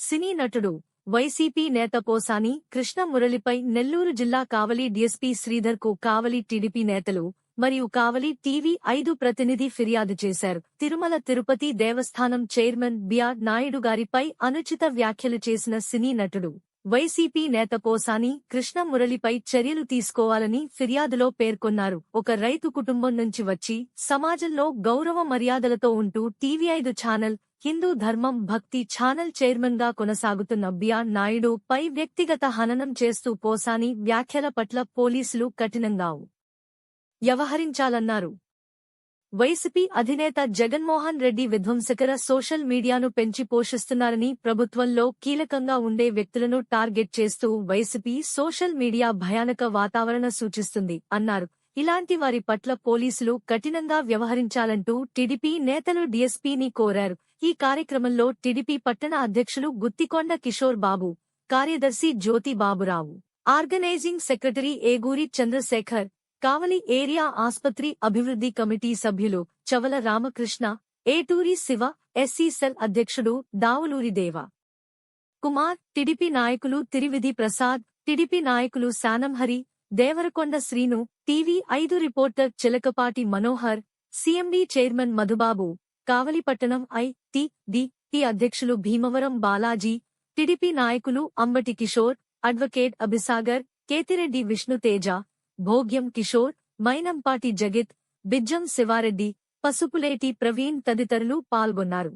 సినీ నటుడు వైసీపీ నేత పోసాని కృష్ణ మురళిపై నెల్లూరు జిల్లా కావలి డీఎస్పీ శ్రీధర్కు కావలి టీడీపీ నేతలు మరియు కావలి టీవీ ఐదు ప్రతినిధి ఫిర్యాదు చేశారు. తిరుమల తిరుపతి దేవస్థానం చైర్మన్ బిఆర్ నాయుడు గారిపై అనుచిత వ్యాఖ్యలు చేసిన సినీ నటుడు వైసీపీ నేత పోసాని కృష్ణ మురళిపై చర్యలు తీసుకోవాలని ఫిర్యాదులో పేర్కొన్నారు. ఒక రైతు కుటుంబం నుంచి వచ్చి సమాజంలో గౌరవ మర్యాదలతో ఉంటూ టీవీ ఐదు ఛానల్ హిందూ ధర్మం భక్తి ఛానల్ చైర్మన్గా కొనసాగుతున్న బిఆర్ నాయుడు పై వ్యక్తిగత హననం చేస్తూ పోసాని వ్యాఖ్యల పట్ల పోలీసులు కఠినంగా వ్యవహరించాలన్నారు. వైసీపీ అధినేత జగన్మోహన్ రెడ్డి విధ్వంసకర సోషల్ మీడియాను పెంచి పోషిస్తున్నారని ప్రభుత్వంలో కీలకంగా ఉండే వ్యక్తులను టార్గెట్ చేస్తూ వైసీపీ సోషల్ మీడియా భయానక వాతావరణ సూచిస్తుంది అన్నారు. ఇలాంటి వారి పట్ల పోలీసులు కఠినంగా వ్యవహరించాలంటూ టీడీపీ నేతలు డీఎస్పీని కోరారు. ఈ కార్యక్రమంలో టీడీపీ పట్టణ అధ్యక్షులు గుత్తికొండ కిషోర్ బాబు కార్యదర్శి Jyothi Baburao organising secretary Eguri Chandrasekhar Kavali area ఆస్పత్రి అభివృద్ధి కమిటీ సభ్యులు చవల రామకృష్ణ ఏటూరి శివ ఎస్సీ సెల్ అధ్యక్షుడు దావులూరి దేవ. కుమార్ టిడిపి నాయకులు తిరివిధి ప్రసాద్ టిడిపి నాయకులు శానంహరి దేవరకొండ శ్రీను టీవీ ఐదు reporter Chilakapati Manohar CMD chairman Madhubabu కావలిపట్టణం I T D T అధ్యక్షులు భీమవరం బాలాజీ టిడిపి నాయకులు అంబటి కిషోర్ అడ్వకేట్ అభిసాగర్ కేతిరెడ్డి విష్ణుతేజ భోగ్యం కిషోర్ మైనంపాటి జగిత్ బిజ్జం శివారెడ్డి పసుపులేటి ప్రవీణ్ తదితరులు పాల్గొన్నారు.